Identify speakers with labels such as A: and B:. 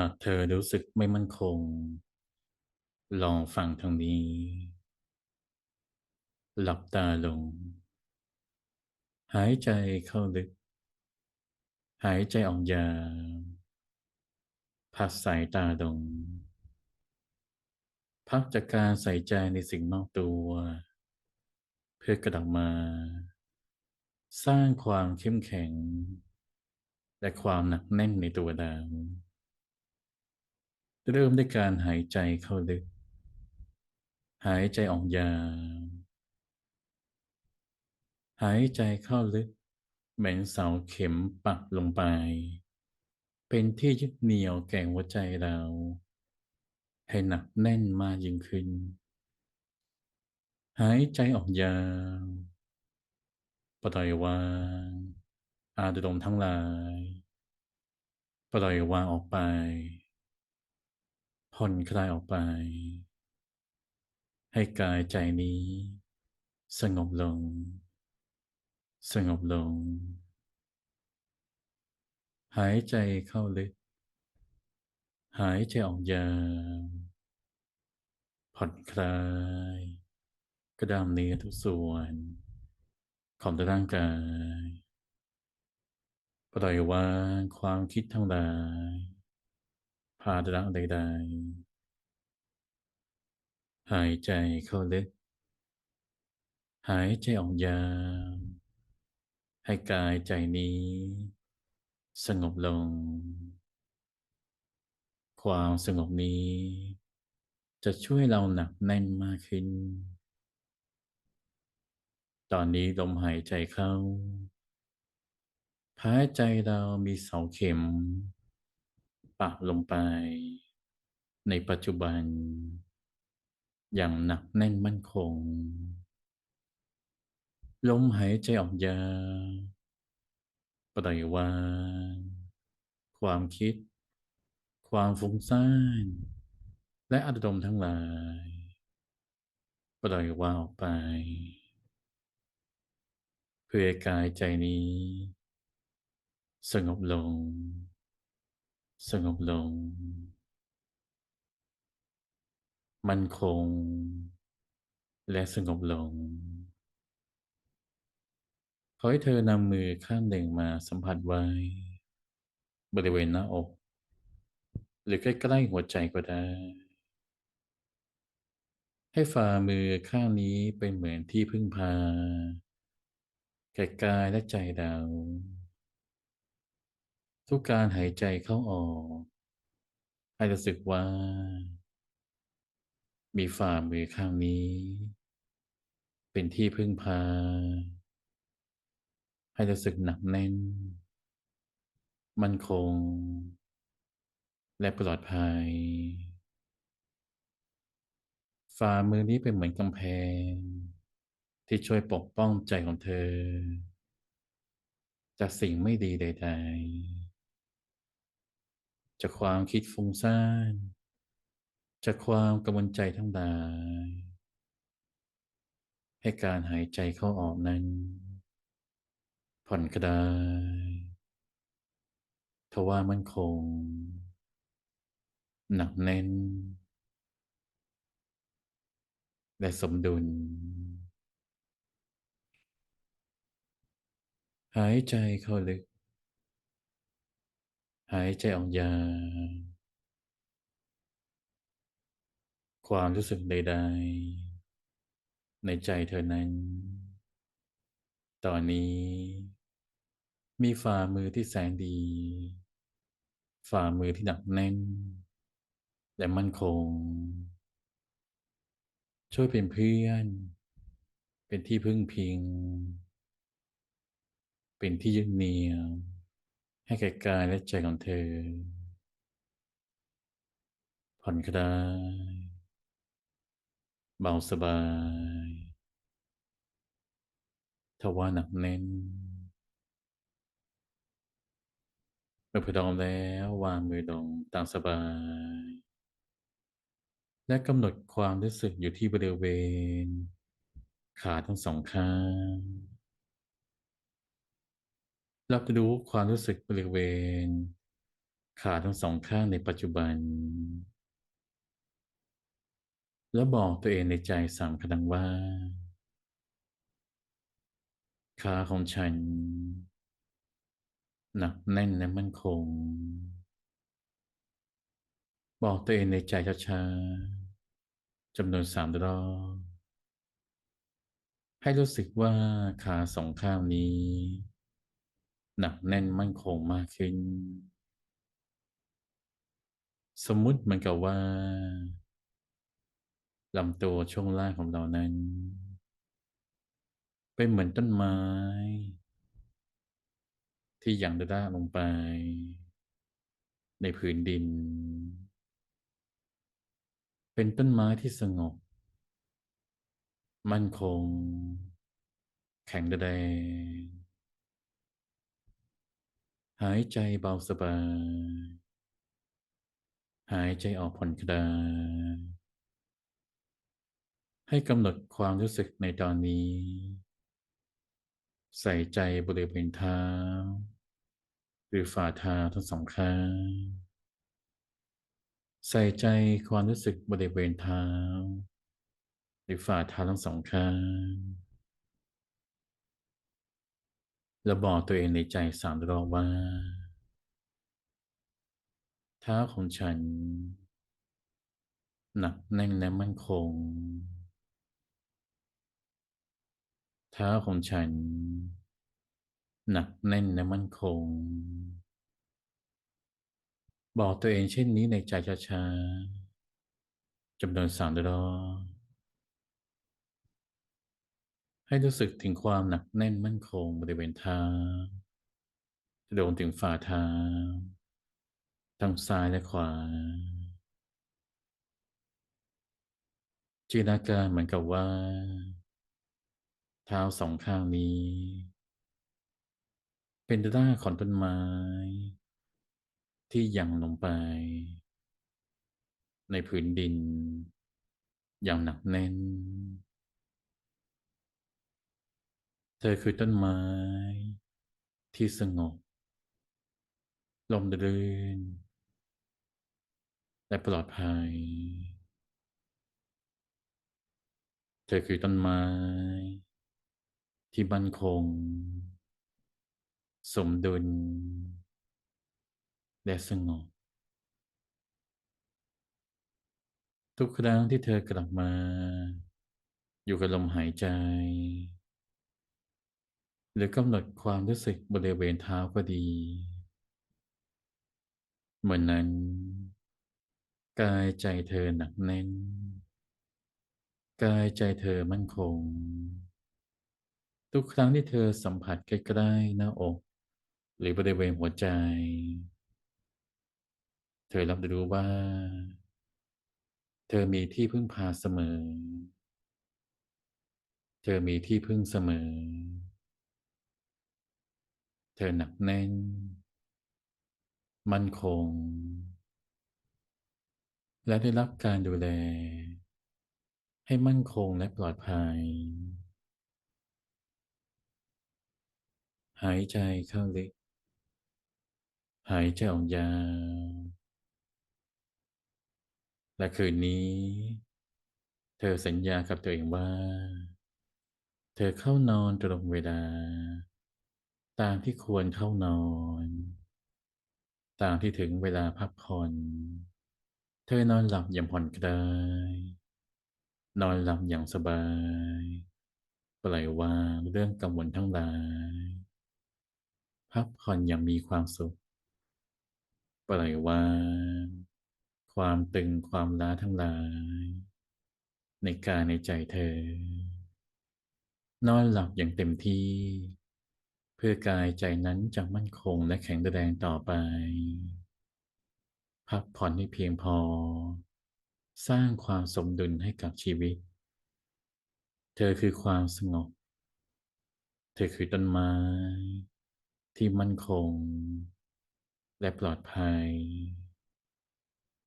A: หากเธอรู้สึกไม่มั่นคง ลองฟังทางนี้ หลับตาลง หายใจเข้าลึก หายใจออกยาวพักสายตาลง พักจากการใส่ใจในสิ่งนอกตัว เพื่อกระดับมา สร้างความเข้มแข็ง และความหนักแน่นในตัวเรา เริ่มด้วยการหายใจเข้าลึก หายใจออกยาว หายใจเข้าลึก เหมือนเสาเข็มปักลงไป เป็นที่ยึดเหนี่ยวแก่หัวใจเรา ให้หนักแน่นมากยิ่งขึ้น หายใจออกยาวปล่อยวางอารมณ์ทั้งหลาย ปล่อยวางออกไป ผ่อนคลายออกไป ให้กายใจนี้ สงบลง สงบลง หายใจเข้าลึก หายใจออกยาวผ่อนคลาย กระดามเนื้อทุกส่วน ของร่างกาย ปล่อยวางความคิดทั้งหลาย ภาระใดๆ หายใจเข้าลึก หายใจออกยาวให้กายใจนี้ สงบลง ความสงบนี้ จะช่วยเราหนักแน่นมากขึ้น ตอนนี้ลมหายใจเข้าหายใจเรามีเสาเข็ม ปักลงไป ในปัจจุบัน อย่างหนักแน่นมั่นคง ลมหายใจออกยาวปล่อยวางความคิด ความฟุ้งซ่าน และอารมณ์ทั้งหลายปล่อยวางออกไป เพื่อกายใจนี้ สงบลง สงบลง มั่นคง และสงบลง ขอให้เธอนำมือข้างหนึ่งมาสัมผัสไว้ บริเวณหน้าอก หรือใกล้ๆหัวใจก็ได้ ให้ฝ่ามือข้างนี้เป็นเหมือนที่พึ่งพาแก่กายและใจเรา ทุกการหายใจเข้าออกให้รู้สึกว่า มีฝ่ามือข้างนี้ เป็นที่พึ่งพา ให้รู้สึกหนักแน่น มั่นคง และปลอดภัย ฝ่ามือนี้เป็นเหมือนกำแพง ที่ช่วยปกป้องใจของเธอ จากสิ่งไม่ดีใด ๆ จากความคิดฟุ้งซ่าน จากความกังวลใจทั้งหลาย ให้การหายใจเข้าออกนั้น ผ่อนคลายทว่ามั่นคง หนักแน่น และสมดุล หายใจเข้าลึก หายใจออกยาวความรู้สึกใด ๆ ในใจเธอนั้น ตอนนี้ มีฝ่ามือที่แสนดี ฝ่ามือที่หนักแน่น และมั่นคง ช่วยเป็นเพื่อน เป็นที่พึ่งพิง เป็นที่ยึดเหนี่ยว ให้แก่กายและใจของเธอ ผ่อนคลายเบาสบายทว่าหนักแน่นเมื่อพร้อมแล้ววางมือลงตามสบาย และกำหนดความรู้สึกอยู่ที่บริเวณ ขาทั้งสองข้าง รับรู้ความรู้สึกบริเวณ ขาทั้งสองข้างในปัจจุบัน แล้วบอกตัวเองในใจสามครั้งว่า ขาของฉัน หนักแน่นและมั่นคง บอกตัวเองในใจช้าๆจำนวนสามรอบให้รู้สึกว่าขาสองข้างนี้ หนักแน่นมั่นคงมากขึ้น สมมุติเหมือนกับว่าลำตัวช่วงล่างของเรานั้น เป็นเหมือนต้นไม้ ที่ยังระด้าลงไป ในผืนดิน เป็นต้นไม้ที่สงบ มั่นคง แข็งแรง หายใจเบาสบาย หายใจออกผ่อนคลาย ให้กำหนดความรู้สึกในตอนนี้ ใส่ใจบริเวณเท้า หรือฝ่าเท้าทั้งสองข้างใส่ใจความรู้สึกบริเวณเท้า หรือฝ่าเท้าทั้งสองข้าง แล้วบอกตัวเองในใจสามรอบว่า เท้าของฉัน หนักแน่นและมั่นคง เท้าของฉัน หนักแน่นและมั่นคง บอกตัวเองเช่นนี้ในใจช้าๆจำนวนสามรอบ ให้รู้สึกถึงความหนักแน่นมั่นคงบริเวณเท้าโดนถึงฝ่าเท้าทั้งซ้ายและขวาจินตนาการเหมือนกับว่า เท้าสองข้างนี้ เป็นรากของต้นไม้ ที่ยังลงไป ในผืนดิน อย่างหนักแน่น เธอคือต้นไม้ที่สงบ ลมรื่น และปลอดภัย เธอคือต้นไม้ ที่มั่นคง สมดุล และสงบ ทุกครั้งที่เธอกลับมา อยู่กับลมหายใจ หรือกำหนดความรู้สึกบริเวณเท้าก็ดี เหมือนนั้น กายใจเธอหนักแน่น กายใจเธอมั่นคง ทุกครั้งที่เธอสัมผัสใกล้ๆหน้าอก หรือบริเวณหัวใจ เธอรับรู้ว่า เธอมีที่พึ่งพาเสมอ เธอมีที่พึ่งเสมอ เธอหนักแน่น มั่นคง และได้รับการดูแล ให้มั่นคงและปลอดภัย หายใจเข้าลึก หายใจออกยาว และคืนนี้ เธอสัญญากับตัวเองว่า เธอเข้านอนตรงเวลา ตามที่ควรเข้านอน ตามที่ถึงเวลาพักผ่อน เธอนอนหลับอย่างผ่อนคลาย นอนหลับอย่างสบาย ปล่อยวางเรื่องกังวลทั้งหลาย พักผ่อนอย่างมีความสุข ปล่อยวาง ความตึงความล้าทั้งหลาย ในกายในใจเธอ นอนหลับอย่างเต็มที่ เพื่อกายใจนั้นจะมั่นคงและแข็งแรงต่อไป พักผ่อนให้เพียงพอ สร้างความสมดุลให้กับชีวิต เธอคือความสงบ เธอคือต้นไม้ ที่มั่นคง และปลอดภัย